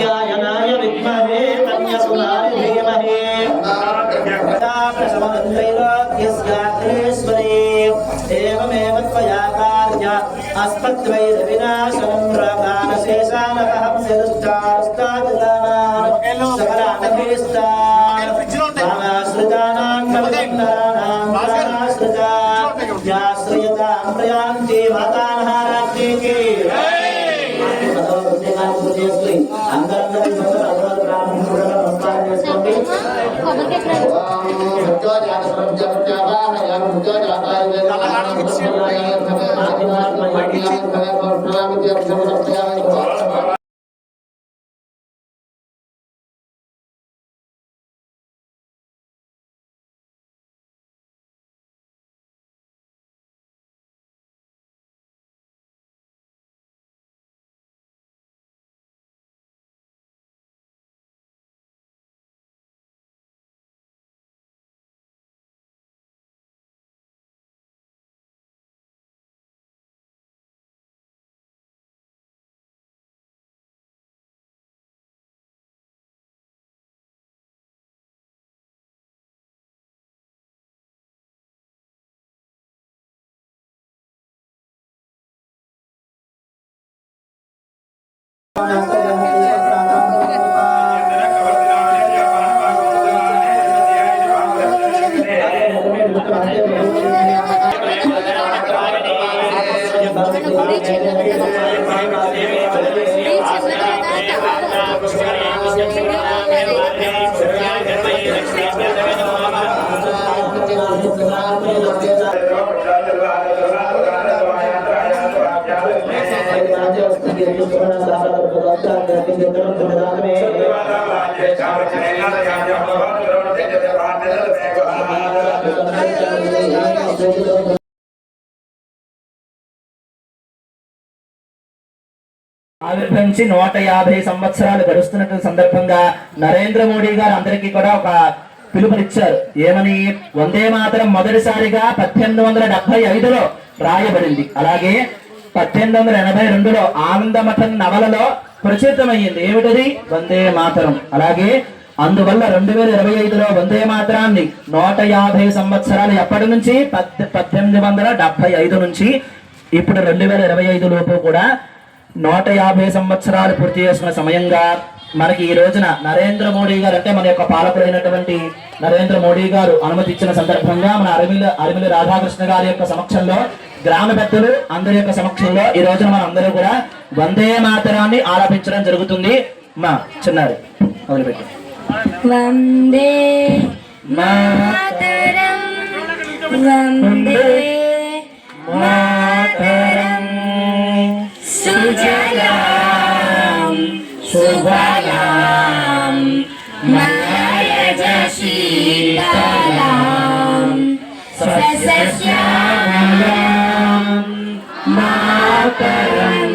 కాత్యాయనాయ విద్మహే కన్యకులారి ధీమహే ప్రజాకసమన్వైరాధ్యస్యాత్రేశ్వరే ఏమేవ త్వయా కార్య అస్మద్వైరవినాశనం ప్రాణశేషానకహం శరుష్టాస్తాదిలానాం సకలానభీస్తాం ప్రాణాశ్రితానాం కవదండానాం ప్రాణాశ్రితాం ప్రయాంతి మాతానహారాజ్ఞే చేసి అందరితో భగవద్ ప్రారంభించడం నమస్కారం చేసుకోండి ఆదివారం Gracias. ఆవిర్భవించి నూట యాభై సంవత్సరాలు గడుస్తున్న సందర్భంగా నరేంద్ర మోడీ గారు అందరికీ కూడా ఒక పిలుపునిచ్చారు. ఏమని? వందే మాతరం మొదటిసారిగా పద్దెనిమిది వందల డెబ్బై ఐదులో రాయబడింది. అలాగే పద్దెనిమిది వందల ఎనభై రెండులో ఆనందమఠం నవలలో ప్రచురితమయ్యింది ఏమిటది? వందే మాతరం. అలాగే అందువల్ల రెండు వేల ఇరవై ఐదులో వందే మాతరాన్ని నూట యాభై సంవత్సరాలు ఎప్పటి నుంచి? పద్ పద్దెనిమిది వందల డెబ్బై ఐదు నుంచి. ఇప్పుడు రెండు వేల ఇరవై ఐదు లోపు కూడా నూట యాభై సంవత్సరాలు పూర్తి చేసుకున్న సమయంగా మనకి ఈ రోజున నరేంద్ర మోడీ గారు అంటే మన యొక్క పాలకుడైనటువంటి నరేంద్ర మోడీ గారు అనుమతి ఇచ్చిన సందర్భంగా మన అరవిల అరవిల రాధాకృష్ణ గారి యొక్క సమక్షంలో గ్రామ పెద్దలు అందరి యొక్క సమక్షంలో ఈ రోజున మనం అందరూ కూడా వందే మాతరాన్ని ఆలాపించడం జరుగుతుంది. మా చిన్నారు మొదలుపెట్టి. వందే మాతరం వందే మాతరం సుజలాం శీతలాం సస్యశ్యామలాం. मातरम्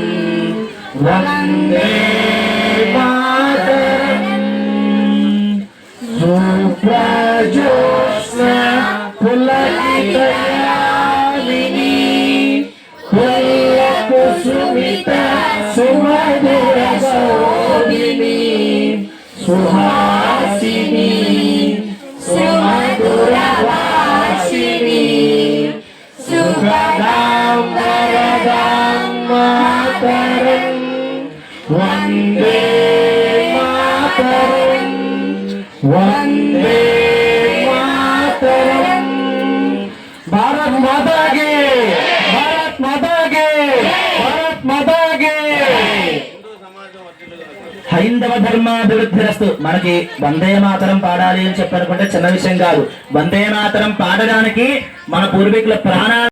वन्दे मातरम् सुप्रजोत्स्न पुलकितयामिनी पुल्लकुसुमित सुमधुरशोभिनी सुहासिनी सुमधुरवासिनी सुखदा మాతరం వందే మాతరం భారత్ మాతా కి భారత్ మాతా హైందవ ధర్మాభివృద్ధిరస్తు మనకి వందే మాతరం పాడాలి అని చెప్పనుకుంటే చిన్న విషయం కాదు. వందే మాతరం పాడడానికి మన పూర్వీకుల ప్రాణాలు